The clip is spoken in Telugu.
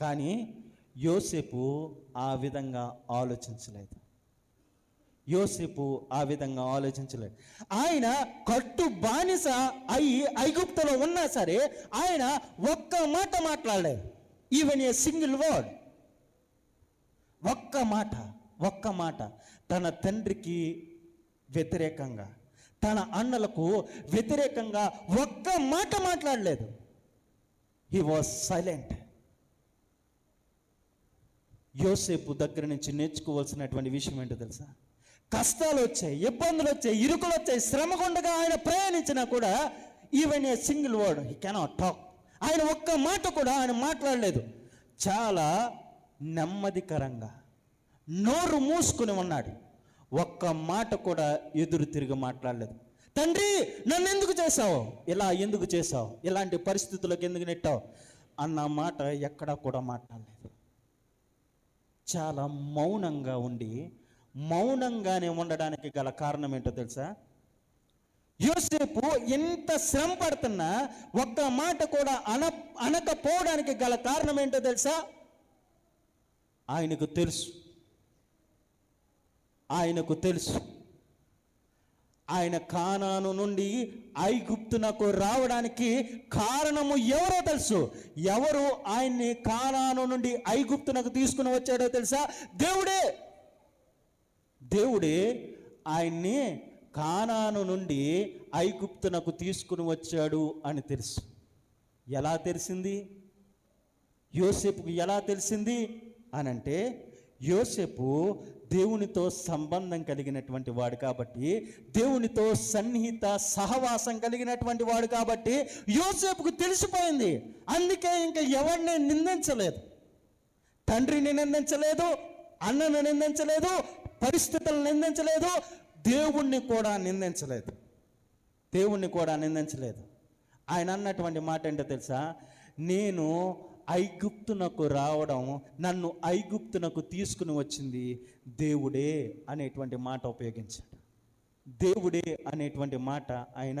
కానీ యోసేపు ఆ విధంగా ఆలోచించలేదు. యోసేపు ఆ విధంగా ఆలోచించలేదు. ఆయన కట్టు బానిస అయి ఐగుప్తలో ఉన్నా సరే ఆయన ఒక్క మాట మాట్లాడలేదు. ఈవెన్ ఏ సింగిల్ వర్డ్ ఒక్క మాట ఒక్క మాట తన తండ్రికి వ్యతిరేకంగా తన అన్నలకు వ్యతిరేకంగా ఒక్క మాట మాట్లాడలేదు. హీ వాజ్ సైలెంట్ యోసేపు దగ్గర నుంచి నేర్చుకోవాల్సినటువంటి విషయం ఏంటో తెలుసా? కష్టాలు వచ్చాయి ఇబ్బందులు వచ్చాయి ఇరుకులు వచ్చాయి. శ్రమ గుండగా ఆయన ప్రయాణించినా కూడా even a single word he cannot talk ఆయన ఒక్క మాట కూడా ఆయన మాట్లాడలేదు. చాలా నెమ్మదికరంగా నోరు మూసుకుని ఉన్నాడు. ఒక్క మాట కూడా ఎదురు తిరిగి మాట్లాడలేదు. తండ్రి నన్ను ఎందుకు చేశావు? ఇలా ఎందుకు చేశావు? ఇలాంటి పరిస్థితులకు ఎందుకు నెట్టావు? అన్న మాట ఎక్కడా కూడా మాట్లాడలేదు. చాలా మౌనంగా ఉండి మౌనంగానే ఉండడానికి గల కారణం ఏంటో తెలుసా? యోసేపు ఎంత శ్రమ పడుతున్నా ఒక్క మాట కూడా అన అనకపోవడానికి గల కారణం ఏంటో తెలుసా? ఆయనకు తెలుసు. ఆయనకు తెలుసు. ఆయన కానాను నుండి ఐగుప్తునకు రావడానికి కారణము ఎవరో తెలుసు. ఎవరు ఆయన్ని కానాను నుండి ఐగుప్తునకు తీసుకుని వచ్చాడో తెలుసా? దేవుడే. దేవుడే ఆయన్ని కానాను నుండి ఐగుప్తునకు తీసుకుని వచ్చాడు అని తెలుసు. ఎలా తెలిసింది? యోసేపుకు ఎలా తెలిసింది? అనంటే అంటే యోసేపు దేవునితో సంబంధం కలిగినటువంటి వాడు కాబట్టి దేవునితో సన్నిహిత సహవాసం కలిగినటువంటి వాడు కాబట్టి యోసేపుకు తెలిసిపోయింది. అందుకే ఇంకా ఎవరిని నిందించలేదు. తండ్రిని నిందించలేదు అన్నను నిందించలేదు పరిస్థితులను నిందించలేదు దేవుణ్ణి కూడా నిందించలేదు. దేవుణ్ణి కూడా నిందించలేదు. ఆయన అన్నటువంటి మాట ఏంటో తెలుసా? నేను ఐగుప్తునకు రావడం నన్ను ఐగుప్తునకు తీసుకుని వచ్చింది దేవుడే అనేటువంటి మాట ఉపయోగించాడు. దేవుడే అనేటువంటి మాట ఆయన